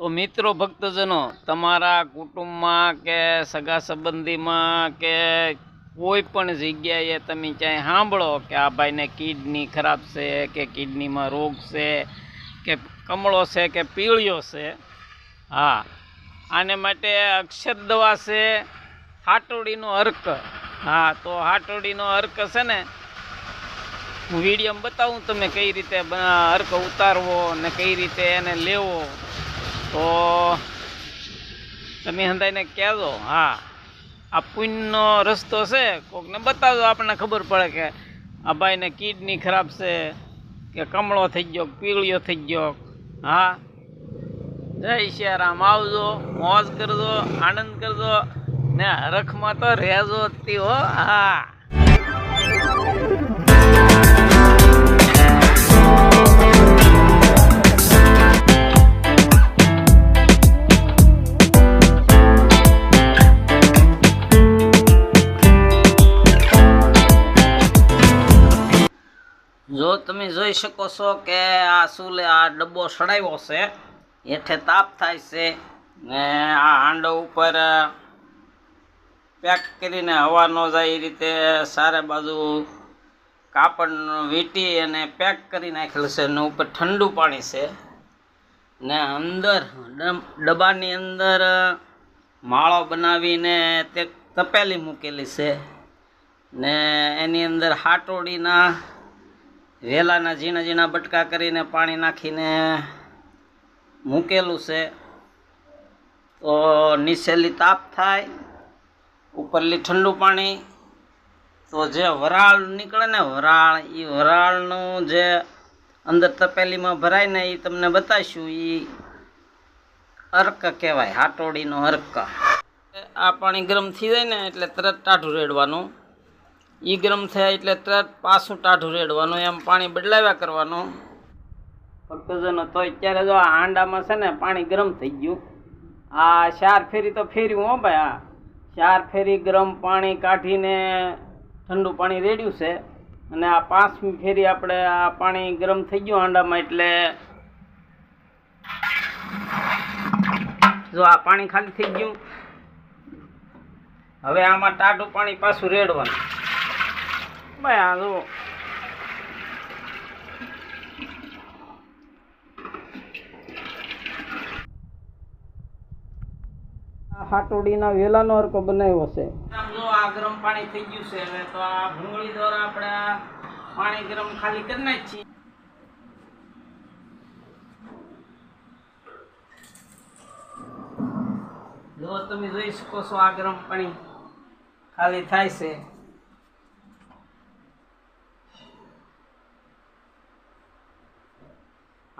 તો મિત્રો, ભક્તજનો, તમારા કુટુંબમાં કે સગા સંબંધીમાં કે કોઈ પણ જગ્યાએ તમે ક્યાંય સાંભળો કે આ ભાઈને કિડની ખરાબ છે કે કિડનીમાં રોગ છે કે કમળો છે કે પીળિયો છે, હા, આને માટે અક્ષર દવા છે, હાટોડીનો અર્ક, હા, તો હાટોડીનો અર્ક છે ને, હું વિડીયોમાં બતાવું તમે કઈ રીતે અર્ક ઉતારવો ને કઈ રીતે એને લેવો. તો તમે હંતાઈને કહેજો, હા. આ પુણ્યનો રસ્તો છે, કોકને બતાવજો, આપણને ખબર પડે કે આ ભાઈને કિડની ખરાબ છે, કે કમળો થઈ ગયો પીળીયો થઈ ગયો. હા. જય સિયારામ આવજો, મોજ કરજો, આનંદ કરજો, ને હરખમાં તો રહેજો જ હો, હા. જો તમે જોઈ શકો છો કે આ સુલે આ ડબ્બો સડાવ્યો છે. હેઠે તાપ થાય છે ને આ હાંડો ઉપર પેક કરીને હવા ન જાય એ રીતે સારા બાજુ કાપડ વીંટી અને પેક કરી નાખેલું છે ને ઉપર ઠંડુ પાણી છે. ને અંદર ડબ્બાની અંદર માળો બનાવીને તે તપેલી મૂકેલી છે. ને એની અંદર હાટોડીના વેલાના ઝીણા ઝીણા બટકા કરીને પાણી નાખીને મૂકેલું છે. તો નીચેલી તાપ થાય, ઉપરલી ઠંડુ પાણી. તો જે વરાળ નીકળે ને વરાળ એ વરાળનું જે અંદર તપેલીમાં ભરાય ને એ તમને બતાવીશું એ અર્ક કહેવાય, હાટોડીનો અર્ક. આ પાણી ગરમ થઈ જાય ને એટલે તરત ટાઢું રેડવાનું. ઈ ગરમ થયા એટલે તરત પાછું ટાઢું રેડવાનું, એમ પાણી બદલાવ્યા કરવાનું. ભક્તજનો તો અત્યારે જો આ હાંડામાં છે ને પાણી ગરમ થઈ ગયું. આ ચાર ફેરી તો ફેર્યું હો ભાઈ, આ ચાર ફેરી ગરમ પાણી કાઢીને ઠંડુ પાણી રેડ્યું છે. અને આ પાંચમી ફેરી આપણે આ પાણી ગરમ થઈ ગયું હાંડામાં એટલે જો આ પાણી ખાલી થઈ ગયું. હવે આમાં ટાટું પાણી પાછું રેડવાનું. જુઓ આ હાટોડીના વેલાનો અર્ક બનાવ્યો છે. જો આ ગરમ પાણી થઈ ગયું છે હવે તો આ ભૂંગળી દ્વારા આપણે પાણી ગરમ ખાલી કરી નાખીએ. જો તમે જોઈ શકો છો આ ગરમ પાણી ખાલી થાય છે.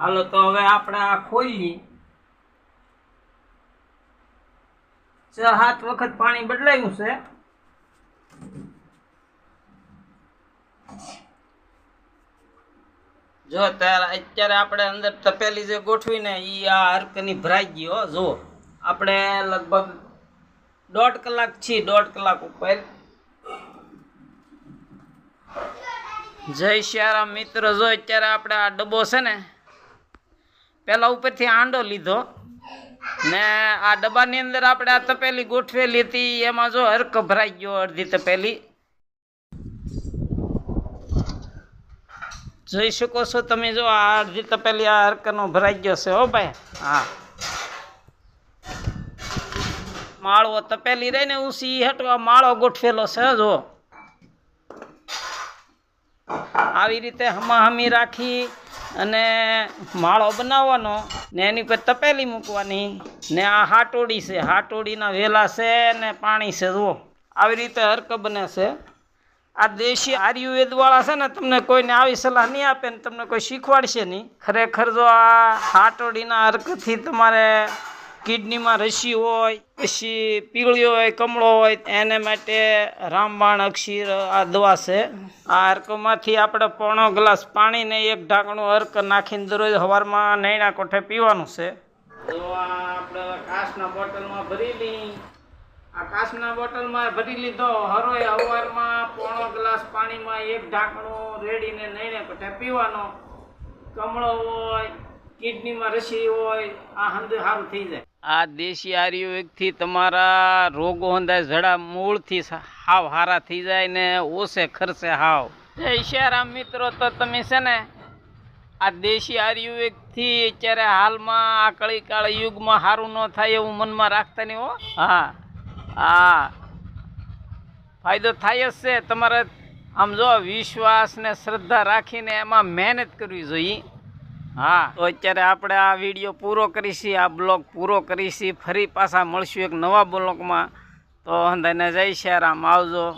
હાલો, તો હવે આપણે આ ખોલી છ સાત વખત પાણી બદલાયું છે. જો ત્યારે અત્યારે આપણે અંદર તપેલી જે ગોઠવીને એ આ હરકની ભરાઈ ગયો જો આપણે લગભગ દોઢ કલાક છીએ, દોઢ કલાક ઉપર. જય શ્યારામ મિત્ર, જો અત્યારે આપણે આ ડબ્બો છે ને પેલા ઉપરથી આંડો લીધો. ને આ ડબ્બાની અંદર આપણે આ તપેલી ગોઠવેલી હતી, એમાં જો હરક ભરાઈ ગયો અડધી તપેલી. જોઈ શકો છો તમે જો આ અડધી તપેલી આ હરકનો ભરાઈ ગયો છે હો ભાઈ. હા. માળો તપેલી રહી ને ઉસી હટવા માળો ગોઠવેલો છે જો. આવી રીતે હમાહમી રાખી અને માળો બનાવવાનો ને એની પર તપેલી મૂકવાની ને આ હાટોડી છે. હાટોડીના વેલા છે ને પાણી છે, જુઓ. આવી રીતે હરક બને છે. આ દેશી આયુર્વેદવાળા છે ને તમને કોઈને આવી સલાહ નહીં આપે ને તમને કોઈ શીખવાડશે નહીં. ખરેખર જો આ હાટોડીના હરકથી તમારે કિડનીમાં રસી હોય, પછી પીળી હોય, કમળો હોય એને માટે રામબાણ અક્ષીર આ દવા છે. આ અર્કમાંથી આપણે પોણો ગ્લાસ પાણીને એક ઢાંકણું અર્ક નાખીને દરરોજ સવારમાં નૈણા કોઠે પીવાનું છે. તો આપણે કાસના બોટલમાં ભરી લઈ. આ કાસના બોટલમાં ભરી લીધો. હરોય સવારમાં પોણો ગ્લાસ પાણીમાં એક ઢાંકણું રેડીને નૈણા કોઠે પીવાનો. કમળો હોય, કિડનીમાં રસી હોય, આ હંધે સારું થઈ જાય. આ દેશી આયુર્વેદથી તમારા રોગો હંધાય જડા મૂળથી હાવ હારા થઈ જાય ને ઓછે ખર્ચે હાવ. જય શ્યારામ મિત્રો તો તમે છે ને આ દેશી આયુર્વેદથી અત્યારે હાલમાં આ કળી કાળ યુગમાં સારું ન થાય એવું મનમાં રાખતા નહીં હો. હા હા. ફાયદો થાય જ છે. તમારે આમ જો વિશ્વાસ ને શ્રદ્ધા રાખીને એમાં મહેનત કરવી જોઈએ. હા. તો અત્યારે આપણે આ વીડિયો પૂરો કરીશી આ બ્લોગ પૂરો કરીશી ફરી પાછા મળશું એક નવા બ્લોગમાં. તો હંધાઈને જય શ્યારામ આવજો.